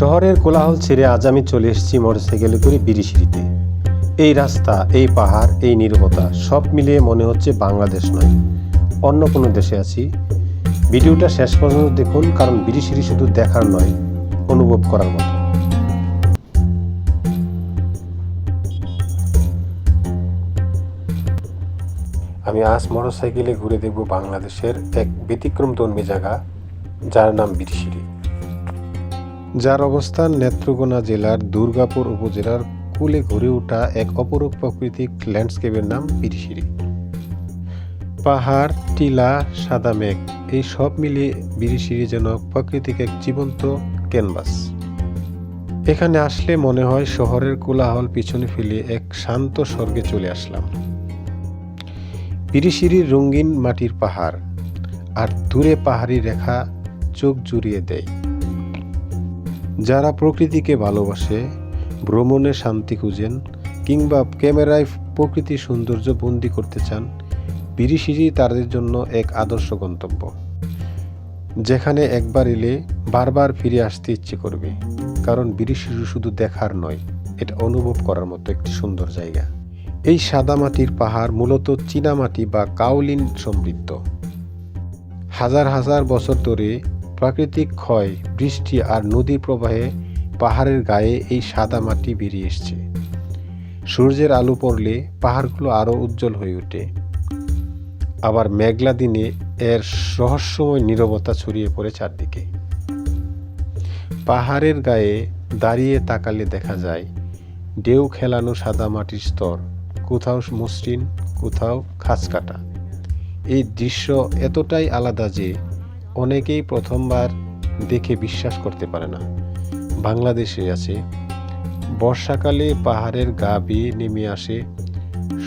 শহরের কোলাহল ছেড়ে আজ আমি চলে এসেছি মোটরসাইকেলে করে বিরিশিরিতে এই রাস্তা, এই পাহাড়, এই নীরবতা সব মিলিয়ে মনে হচ্ছে বাংলাদেশ নয়, অন্য কোনো দেশে আছি। ভিডিওটা শেষ পর্যন্ত দেখুন, কারণ বিরিশিরি শুধু দেখার নয়, অনুভব করার মতো। আমি আজ মোটরসাইকেলে ঘুরে দেখব বাংলাদেশের এক ব্যতিক্রম ধর্মী জায়গা, যার নাম বিরিশিরি যার অবস্থান নেত্রকোনা জেলার দুর্গাপুর উপজেলার কুলে ঘুরে ওঠা এক অপরূপ প্রাকৃতিক ল্যান্ডস্কেপের নাম বিরিশিরি পাহাড়, টিলা, সাদা মেঘ, এই সব মিলিয়ে বিরিশিরি যেন প্রাকৃতিক এক জীবন্ত ক্যানভাস। এখানে আসলে মনে হয় শহরের কোলাহল পিছনে ফেলে এক শান্ত স্বর্গে চলে আসলাম। বিরিশিরির রঙিন মাটির পাহাড় আর দূরে পাহাড়ি রেখা চোখ জুড়িয়ে দেয়। যারা প্রকৃতিকে ভালোবাসে, ভ্রমণে শান্তি খুঁজেন কিংবা ক্যামেরায় প্রকৃতির সৌন্দর্য বন্দি করতে চান বিরিশিরি তাদের জন্য এক আদর্শ গন্তব্য, যেখানে একবার এলে বারবার ফিরে আসতে ইচ্ছে করবে। কারণ বিরিশিরি শুধু দেখার নয়, এটা অনুভব করার মতো একটি সুন্দর জায়গা। এই সাদামাটির পাহাড় মূলত চীনামাটি বা কাউলিন সমৃদ্ধ। হাজার হাজার বছর ধরে প্রাকৃতিক ক্ষয়, বৃষ্টি আর নদী প্রবাহে পাহাড়ের গায়ে এই সাদা মাটি বেরিয়ে এসছে। সূর্যের আলো পড়লে পাহাড়গুলো আরও উজ্জ্বল হয়ে ওঠে। আবার মেঘলা দিনে এর রহস্যময় নীরবতা ছড়িয়ে পড়ে চারদিকে। পাহাড়ের গায়ে দাঁড়িয়ে তাকালে দেখা যায়, ঢেউ খেলানো সাদা মাটির স্তর, কোথাও মসৃণ, কোথাও খাঁজ কাটা। এই দৃশ্য এতটাই আলাদা যে অনেকেই প্রথমবার দেখে বিশ্বাস করতে পারে না। বাংলাদেশে আছে, বর্ষাকালে পাহাড়ের গা বেয়ে নেমে আসে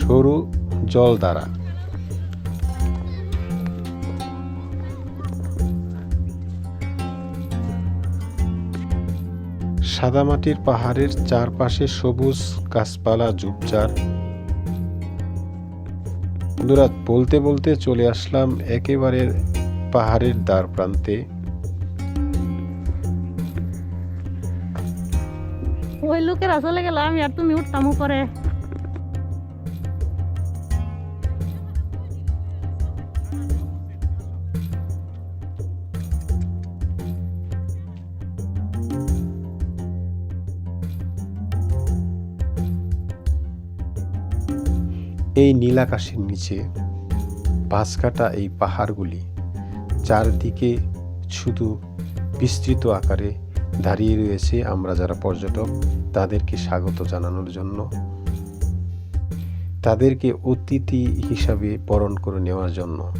সরু জলধারা। সাদামাটির পাহাড়ের চারপাশে সবুজ গাছপালা, ঝুপঝাড়। বন্ধুরা, বলতে বলতে চলে আসলাম একেবারে পাহাড়ের দ্বার প্রান্তে। ওই লোকেরা চলে গেলাম আর তুমি উঠতাম উপরে। এই নীলাকাশের নিচে বাঁশকাটা এই পাহাড়গুলি। চারদিকে শুধু বিস্তৃত আকারে দাঁড়িয়ে রয়েছে আমরা যারা পর্যটক, তাদেরকে স্বাগত জানানোর জন্য। তাদেরকে অতিথি হিসাবে বরণ করে নেওয়ার জন্য।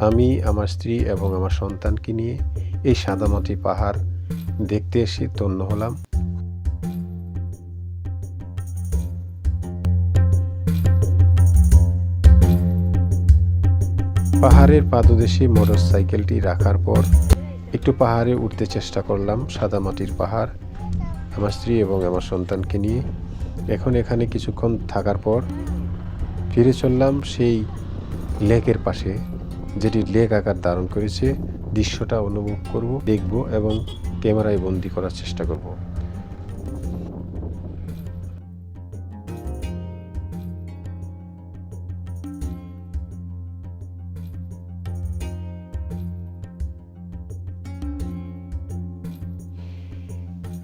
আমি, আমার স্ত্রী এবং আমার সন্তানকে নিয়ে এই সাদামাটি পাহাড় দেখতে এসে তন্য হলাম। পাহাড়ের পাদদেশে মোটর সাইকেলটি রাখার পর একটু পাহাড়ে উঠতে চেষ্টা করলাম, সাদা মাটির পাহাড়, আমার স্ত্রী এবং আমার সন্তানকে নিয়ে। এখন এখানে কিছুক্ষণ থাকার পর ফিরে চললাম সেই লেকের পাশে, যেটি লেক আকার ধারণ করেছে। দৃশ্যটা অনুভব করব, দেখব এবং ক্যামেরায় বন্দি করার চেষ্টা করব।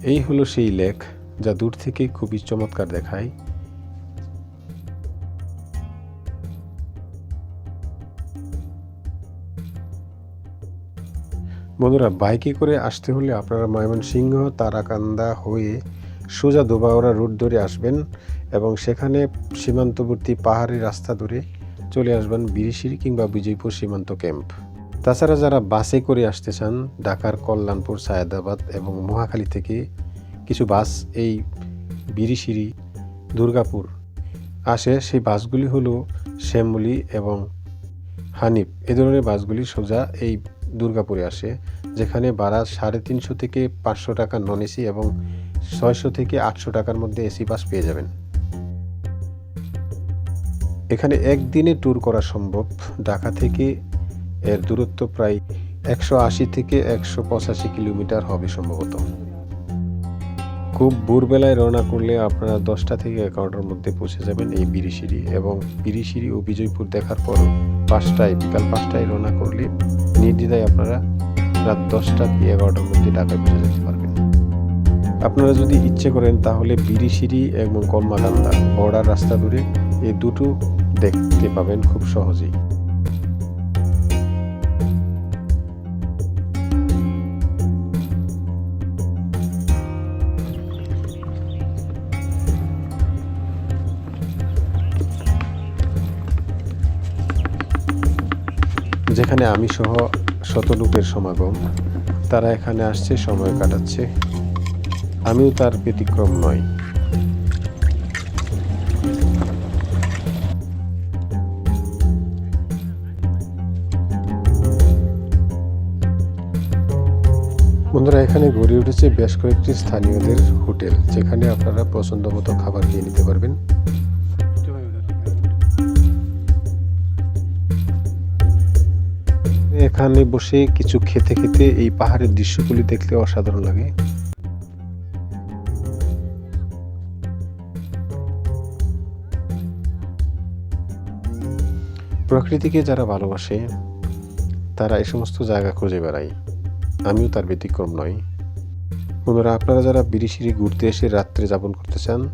এই হলো সেই লেক যা দূর থেকে খুবই চমৎকার দেখায়। বন্ধুরা, বাইকে করে আসতে হলে আপনারা ময়মনসিংহ, তারাকান্দা হয়ে সোজা দোবাওড়া রুট ধরে আসবেন এবং সেখানে সীমান্তবর্তী পাহাড়ি রাস্তা ধরে চলে আসবেন বিরিশিরি কিংবা বিজয়পুর সীমান্ত ক্যাম্প। তাছাড়া যারা বাসে করে আসতে চান, ঢাকার কল্যাণপুর, সায়দাবাদ এবং মহাখালী থেকে কিছু বাস এই বিরিশিরি দুর্গাপুর আসে, সেই বাসগুলি হলো শ্যামলি এবং হানিফ। এ ধরনের বাসগুলি সোজা এই দুর্গাপুরে আসে, যেখানে ভাড়া সাড়ে তিনশো থেকে পাঁচশো টাকা নন এসি এবং ছয়শো থেকে আটশো টাকার মধ্যে এসি বাস পেয়ে যাবেন। এখানে একদিনে ট্যুর করা সম্ভব। ঢাকা থেকে এর দূরত্ব প্রায় একশো আশি থেকে একশো পঁচাশি কিলোমিটার হবে সম্ভবত। খুব ভোরবেলায় রওনা করলে আপনারা দশটা থেকে এগারোটার মধ্যে পৌঁছে যাবেন এই বিরিশিরি এবং বিরিশিরি ও বিজয়পুর দেখার পর পাঁচটায়, বিকাল পাঁচটায় রওনা করলে নির্দ্বিধায় আপনারা রাত দশটা কি এগারোটার মধ্যে ঢাকায় পৌঁছে যেতে পারবেন। আপনারা যদি ইচ্ছে করেন তাহলে বিরিশিরি এবং কলমাকান্দা বর্ডার রাস্তা ধরে এই দুটো দেখতে পাবেন খুব সহজেই। যেখানে আমি সহ শত লোকের সমাগম, তারা এখানে আসছে, সময় কাটাচ্ছে। আমিও তার ব্যতিক্রম নয় বন্ধুরা, এখানে গড়ে উঠেছে বেশ কয়েকটি স্থানীয়দের হোটেল, যেখানে আপনারা পছন্দ মতো খাবার খেয়ে নিতে পারবেন। এখানে বসে কিছু খেতে খেতে এই পাহাড়ের দৃশ্যগুলি দেখলে অসাধারণ লাগে। প্রকৃতিকে যারা ভালোবাসে, তারা এই সমস্ত জায়গা খুঁজে বেড়ায়। আমিও তার ব্যতিক্রম নই। বন্ধুরা, আপনারা যারা বিরিশিরি ঘুরতে এসে রাত্রে যাপন করতে চান,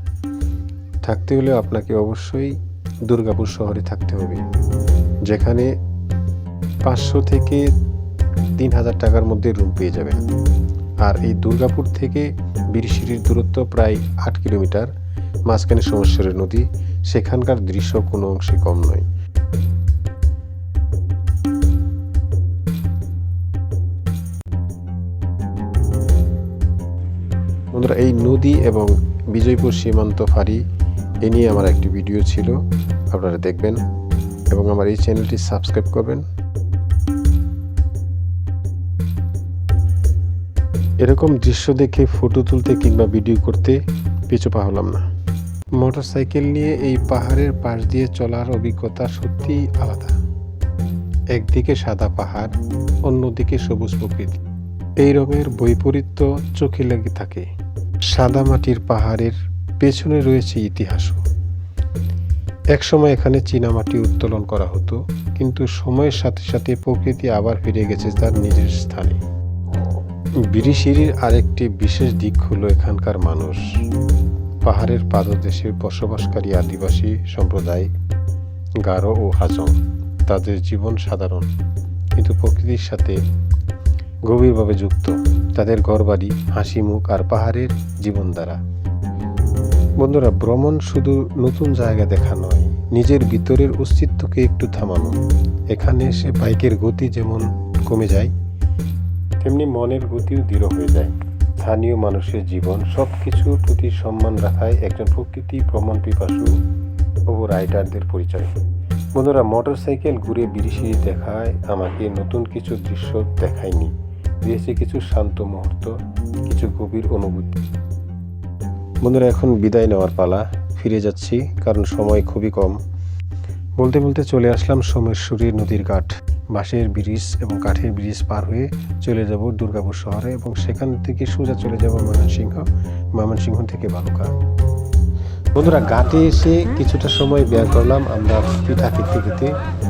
থাকতে হলে আপনাকে অবশ্যই দুর্গাপুর শহরে থাকতে হবে। যেখানে পাঁচশো থেকে তিন হাজার টাকার মধ্যে রুম পেয়ে যাবেন। আর এই দুর্গাপুর থেকে বিরিশিরির দূরত্ব প্রায় আট কিলোমিটার, মাঝখানে সমস্যার নদী, সেখানকার দৃশ্য কোনো অংশে কম নয়। বন্ধুরা, এই নদী এবং বিজয়পুর সীমান্ত ফাঁড়ি এ নিয়ে আমার একটি ভিডিও ছিল। আপনারা দেখবেন এবং আমার এই চ্যানেলটি সাবস্ক্রাইব করবেন। এরকম দৃশ্য দেখে ফটো তুলতে কিংবা ভিডিও করতে পিছু পা হলাম না। মোটরসাইকেল নিয়ে এই পাহাড়ের পাশ দিয়ে চলার অভিজ্ঞতা সত্যিই আলাদা। একদিকে সাদা পাহাড়, অন্যদিকে সবুজ প্রকৃতি। এই রঙের বৈপরীত্য চোখে লেগে থাকে। সাদা মাটির পাহাড়ের পেছনে রয়েছে ইতিহাসও। একসময় এখানে চীনামাটি উত্তোলন করা হতো, কিন্তু সময়ের সাথে সাথে প্রকৃতি আবার ফিরে গেছে তার নিজের স্থানে। বিরিশিরির আরেকটি বিশেষ দিক হলো এখানকার মানুষ। পাহাড়ের পাদদেশে বসবাসকারী আদিবাসী সম্প্রদায়, গারো ও হাজং, তাদের জীবন সাধারণ, কিন্তু প্রকৃতির সাথে গভীরভাবে যুক্ত। তাদের ঘরবাড়ি, হাসি মুখ আর পাহাড়ের জীবন দ্বারা বন্ধুরা, ভ্রমণ শুধু নতুন জায়গা দেখা নয়, নিজের ভিতরের অস্তিত্বকে একটু থামানো। এখানে এসে বাইকের গতি যেমন কমে যায় তেমনি মনের গতিও দৃঢ় হয়ে যায়। স্থানীয় মানুষের জীবন সব কিছুর প্রতি সম্মান রাখায় একজন প্রকৃতি ভ্রমণ পিপাসু ও রাইডারদের পরিচয়। বন্ধুরা মোটর সাইকেল ঘুরে বিরিশিরি দেখায়, আমাকে নতুন কিছু দৃশ্য দেখায়নি। দিয়েছে কিছু শান্ত মুহূর্ত, কিছু গভীর অনুভূতি। বন্ধুরা, এখন বিদায় নেওয়ার পালা। ফিরে যাচ্ছি, কারণ সময় খুবই কম। বলতে বলতে চলে আসলাম সোমেশ্বরী নদীর ঘাট। বাঁশের ব্রিজ এবং কাঠের ব্রিজ পার হয়ে চলে যাব দুর্গাপুর শহরে এবং সেখান থেকে সোজা চলে যাব ময়মনসিংহ ময়মনসিংহ থেকে বালুকা বন্ধুরা, ঘাটে এসে কিছুটা সময় ব্যয় করলাম আমরা পিঠা খেতে খেতে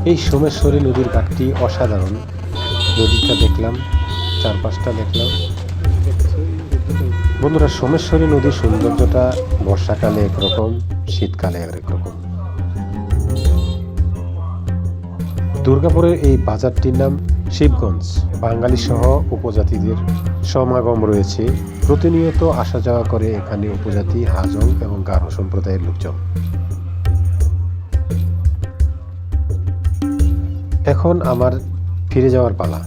এই সোমেশ্বরী নদীর ঘাটটি অসাধারণ। নদীটা দেখলাম, চারপাশটা দেখলাম। বন্ধুরা, সোমেশ্বরী নদীর সৌন্দর্যটা বর্ষাকালে একরকম, শীতকালে আরেক দুর্গাপুরের এই বাজারটির নাম শিবগঞ্জ। বাঙালি সহ উপজাতিদের সমাগম রয়েছে। প্রতিনিয়ত আসা যাওয়া করে এখানে উপজাতি, হাজং এবং গারো সম্প্রদায়ের লোকজন। এখন আমার ফিরে যাওয়ার পালা।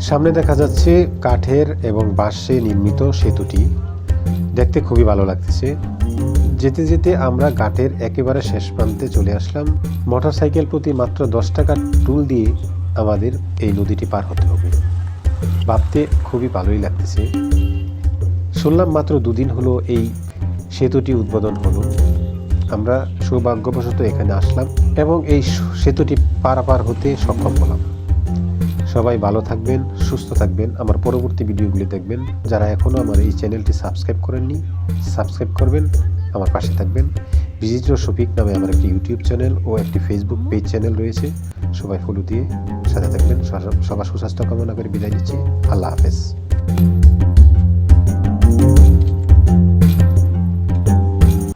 সামনে দেখা যাচ্ছে কাঠের এবং বাঁশে নির্মিত সেতুটি। দেখতে খুবই ভালো লাগতেছে। যেতে যেতে আমরা ঘাটের একেবারে শেষ প্রান্তে চলে আসলাম। মোটরসাইকেল প্রতি মাত্র দশ টাকার টুল দিয়ে আমাদের এই নদীটি পার হতে হবে। ভাবতে খুবই ভালোই লাগতেছে। শুনলাম মাত্র দুদিন হলো এই সেতুটি উদ্বোধন হলো। আমরা সৌভাগ্যবশত এখানে আসলাম এবং এই সেতুটি পারাপার হতে সক্ষম হলাম। সবাই ভালো থাকবেন, সুস্থ থাকবেন। আমার পরবর্তী ভিডিওগুলি দেখবেন। যারা এখনও আমার এই চ্যানেলটি সাবস্ক্রাইব করেননি, সাবস্ক্রাইব করবেন, আমার পাশে থাকবেন। ভিজিটর শফিক নামে আমার একটি ইউটিউব চ্যানেল ও একটি ফেসবুক পেজ চ্যানেল রয়েছে। সবাই ফলো দিয়ে সাথে থাকবেন। সবার সুস্বাস্থ্য কামনা করে বিদায় নিচ্ছি। আল্লাহ হাফেজ।